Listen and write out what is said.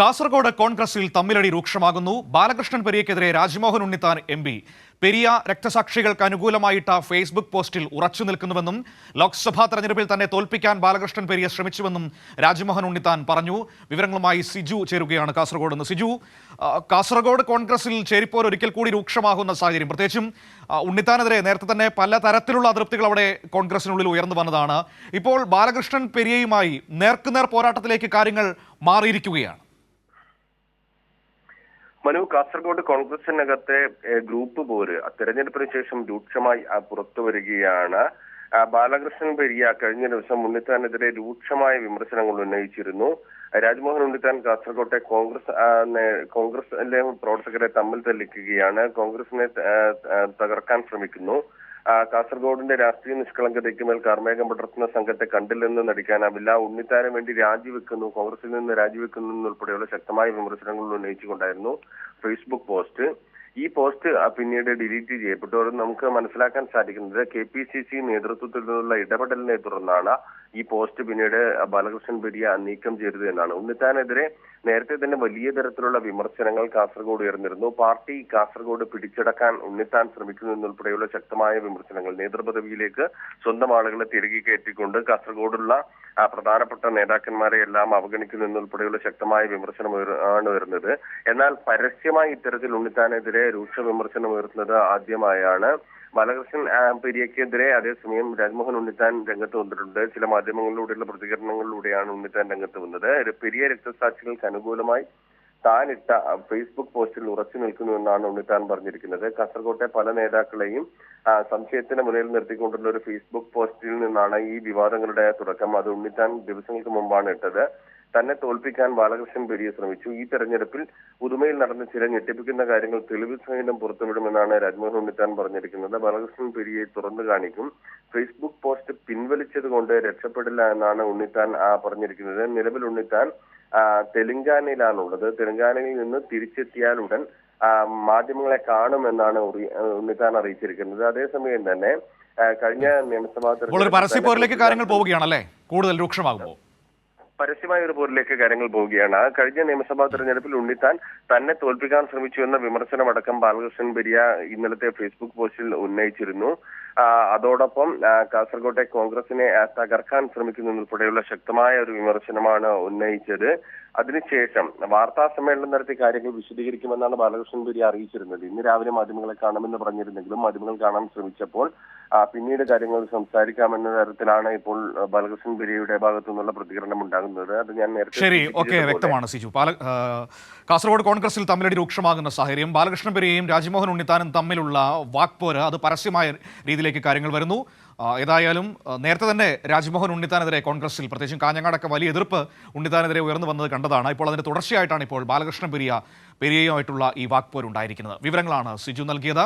കാസർഗോഡ് കോൺഗ്രസിൽ തമ്മിലടി രൂക്ഷമാകുന്നു. ബാലകൃഷ്ണൻ പെരിയക്കെതിരെ രാജ്മോഹൻ ഉണ്ണിത്താൻ എം പി. പെരിയ രക്തസാക്ഷികൾക്ക് അനുകൂലമായിട്ട ഫേസ്ബുക്ക് പോസ്റ്റിൽ ഉറച്ചു നിൽക്കുന്നുവെന്നും ലോക്സഭാ തെരഞ്ഞെടുപ്പിൽ തന്നെ തോൽപ്പിക്കാൻ ബാലകൃഷ്ണൻ പെരിയ ശ്രമിച്ചുവെന്നും രാജ്മോഹൻ ഉണ്ണിത്താൻ പറഞ്ഞു. വിവരങ്ങളുമായി സിജു ചേരുകയാണ് കാസർഗോഡ് നിന്ന്. സിജു കാസർഗോഡ് കോൺഗ്രസിൽ ചേരിപ്പോർ ഒരിക്കൽ കൂടി രൂക്ഷമാകുന്ന സാഹചര്യം. പ്രത്യേകിച്ചും ഉണ്ണിത്താനെതിരെ നേരത്തെ തന്നെ പല തരത്തിലുള്ള അതൃപ്തികൾ അവിടെ കോൺഗ്രസിനുള്ളിൽ ഉയർന്നു വന്നതാണ്. ഇപ്പോൾ ബാലകൃഷ്ണൻ പെരിയയുമായി നേർക്കുനേർ പോരാട്ടത്തിലേക്ക് കാര്യങ്ങൾ മാറിയിരിക്കുകയാണ്. മനു കാസർഗോഡ് കോൺഗ്രസിനകത്തെ ഗ്രൂപ്പ് പോര് തെരഞ്ഞെടുപ്പിന് ശേഷം രൂക്ഷമായി പുറത്തു വരികയാണ്. ബാലകൃഷ്ണൻ പെരിയ കഴിഞ്ഞ ദിവസം ഉണ്ണിത്താനെതിരെ രൂക്ഷമായ വിമർശനങ്ങൾ ഉന്നയിച്ചിരുന്നു. രാജ്മോഹൻ ഉണ്ണിത്താൻ കാസർകോട്ടെ കോൺഗ്രസ് കോൺഗ്രസിലെ പ്രവർത്തകരെ തമ്മിൽ തെല്ലിക്കുകയാണ് കോൺഗ്രസിനെ തകർക്കാൻ ശ്രമിക്കുന്നു. കാസർഗോഡിന്റെ രാഷ്ട്രീയ നിഷ്കളങ്കതയ്ക്ക് മേൽ കാർമേഘം പടർത്തുന്ന സംഘത്തെ കണ്ടില്ലെന്ന് നടിക്കാനാവില്ല ഉണ്ണിത്താരം വേണ്ടി രാജിവെക്കുന്നു. കോൺഗ്രസിൽ നിന്ന് രാജിവെക്കുന്നു എന്നുൾപ്പെടെയുള്ള ശക്തമായ വിമർശനങ്ങൾ ഉന്നയിച്ചുകൊണ്ടായിരുന്നു ഫേസ്ബുക്ക് പോസ്റ്റ് ഈ പോസ്റ്റ് പിന്നീട് ഡിലീറ്റ് ചെയ്യപ്പെട്ടു. അത് നമുക്ക് മനസ്സിലാക്കാൻ സാധിക്കുന്നത് കെ പി സി സി നേതൃത്വത്തിൽ നിന്നുള്ള ഇടപെടലിനെ തുടർന്നാണ് ഈ പോസ്റ്റ് പിന്നീട് ബാലകൃഷ്ണൻ പെരിയ നീക്കം ചെയ്തത് എന്നാണ്. ഉണ്ണിത്താനെതിരെ നേരത്തെ തന്നെ വലിയ തരത്തിലുള്ള വിമർശനങ്ങൾ കാസർഗോഡ് ഉയർന്നിരുന്നു. പാർട്ടി കാസർഗോഡ് പിടിച്ചടക്കാൻ ഉണ്ണിത്താൻ ശ്രമിക്കുന്നു എന്നുൾപ്പെടെയുള്ള ശക്തമായ വിമർശനങ്ങൾ നേതൃപദവിയിലേക്ക് സ്വന്തം ആളുകളെ തിരികെ കയറ്റിക്കൊണ്ട് കാസർഗോഡുള്ള പ്രധാനപ്പെട്ട നേതാക്കന്മാരെ എല്ലാം അവഗണിക്കുന്നു എന്നുൾപ്പെടെയുള്ള ശക്തമായ വിമർശനം ആണ് വരുന്നത് എന്നാൽ പരസ്യമായി ഇത്തരത്തിൽ ഉണ്ണിത്താനെതിരെ രൂക്ഷ വിമർശനം ഉയർത്തുന്നത് ആദ്യമായാണ്. ബാലകൃഷ്ണൻ പെരിയക്കെതിരെ അതേസമയം രാജ്മോഹൻ ഉണ്ണിത്താൻ രംഗത്ത് വന്നിട്ടുണ്ട്. ചില മാധ്യമങ്ങളിലൂടെയുള്ള പ്രതികരണങ്ങളിലൂടെയാണ് ഉണ്ണിത്താൻ രംഗത്ത് വന്നത്. പെരിയ രക്തസാക്ഷികൾക്ക് അനുകൂലമായി താനിട്ട ഫേസ്ബുക്ക് പോസ്റ്റിൽ ഉറച്ചു നിൽക്കുന്നു എന്നാണ് ഉണ്ണിത്താൻ പറഞ്ഞിരിക്കുന്നത്. കാസർകോട്ടെ പല നേതാക്കളെയും സംശയത്തിന് മുന്നിൽ നിർത്തിക്കൊണ്ടുള്ള ഒരു ഫേസ്ബുക്ക് പോസ്റ്റിൽ നിന്നാണ് ഈ വിവാദങ്ങളുടെ തുടക്കം. അത് ഉണ്ണിത്താൻ ദിവസങ്ങൾക്ക് മുമ്പാണ് ഇട്ടത്. തന്നെ തോൽപ്പിക്കാൻ ബാലകൃഷ്ണൻ പെരിയ ശ്രമിച്ചു. ഈ തെരഞ്ഞെടുപ്പിൽ പുതുമയിൽ നടന്ന ചില ഞെട്ടിപ്പിക്കുന്ന കാര്യങ്ങൾ തെളിവ് സഹിതം പുറത്തുവിടുമെന്നാണ് രാജ്മോഹൻ ഉണ്ണിത്താൻ പറഞ്ഞിരിക്കുന്നത്. ബാലകൃഷ്ണൻ പെരിയെ തുറന്നു കാണിക്കും. ഫേസ്ബുക്ക് പോസ്റ്റ് പിൻവലിച്ചത് കൊണ്ട് രക്ഷപ്പെടില്ല എന്നാണ് ഉണ്ണിത്താൻ ആ, പറഞ്ഞിരിക്കുന്നത്. നിലവിൽ ഉണ്ണിത്താൻ തെലുങ്കാനയിലാണുള്ളത്. തെലങ്കാനയിൽ നിന്ന് തിരിച്ചെത്തിയാൽ ഉടൻ മാധ്യമങ്ങളെ കാണുമെന്നാണ് ഉണ്ണിത്താൻ അറിയിച്ചിരിക്കുന്നത്. അതേസമയം തന്നെ കഴിഞ്ഞ നിയമസഭാ തെരഞ്ഞെടുപ്പ് കാര്യങ്ങൾ പോവുകയാണല്ലേ? കൂടുതൽ രൂക്ഷമാകുമ്പോൾ. പരസ്യമായ ഒരു പോരിലേക്ക് കാര്യങ്ങൾ പോവുകയാണ്. കഴിഞ്ഞ നിയമസഭാ തെരഞ്ഞെടുപ്പിൽ ഉണ്ണിത്താൻ തന്നെ തോൽപ്പിക്കാൻ ശ്രമിച്ചു എന്ന വിമർശനമടക്കം ബാലകൃഷ്ണൻ പെരിയ ഇന്നലത്തെ ഫേസ്ബുക്ക് പോസ്റ്റിൽ ഉന്നയിച്ചിരുന്നു. ആ, അതോടൊപ്പം കാസർകോട്ടെ കോൺഗ്രസിനെ തകർക്കാൻ ശ്രമിക്കുന്നതുൾപ്പെടെയുള്ള ശക്തമായ ഒരു വിമർശനമാണ് ഉന്നയിച്ചത്. അതിനുശേഷം വാർത്താ സമ്മേളനം നടത്തിയ കാര്യങ്ങൾ വിശദീകരിക്കുമെന്നാണ് ബാലകൃഷ്ണൻ പുരി അറിയിച്ചിരുന്നത്. ഇന്ന് രാവിലെ മാധ്യമങ്ങളെ കാണുമെന്ന് പറഞ്ഞിരുന്നെങ്കിലും മാധ്യമങ്ങൾ കാണാൻ ശ്രമിച്ചപ്പോൾ പിന്നീട് കാര്യങ്ങൾ സംസാരിക്കാമെന്ന തരത്തിലാണ് ഇപ്പോൾ ബാലകൃഷ്ണൻ പുരിയുടെ ഭാഗത്തു നിന്നുള്ള പ്രതികരണം ഉണ്ടാകുന്നത്. അത് ഞാൻ നേരത്തെ ശരി ഓക്കെ വ്യക്തമാണ് സിജു. പാല കാസർഗോഡ് കോൺഗ്രസിൽ തമ്മിലടി രൂക്ഷമാകുന്ന സാഹചര്യം ബാലകൃഷ്ണൻ പുരിയും രാജ്മോഹൻ ഉണ്ണിത്താനും തമ്മിലുള്ള വാക്പോര് അത് പരസ്യമായ രീതിയിലേക്ക് കാര്യങ്ങൾ വരുന്നു. ഏതായാലും നേരത്തെ തന്നെ രാജ്മോഹൻ ഉണ്ണിത്താനെതിരെ കോൺഗ്രസിൽ പ്രത്യേകിച്ചും കാഞ്ഞങ്ങാടൊക്കെ വലിയ എതിർപ്പ് ഉണ്ണിത്താനെതിരെ ഉയർന്നു വന്നത് കണ്ടതാണ്. ഇപ്പോൾ അതിന് തുടർച്ചയായിട്ടാണ് ഇപ്പോൾ ബാലകൃഷ്ണൻ പെരിയ പെരിയയുമായിട്ടുള്ള ഈ വാക്പോരുണ്ടായിരിക്കുന്നത്. വിവരങ്ങളാണ് സിജു നൽകിയത്.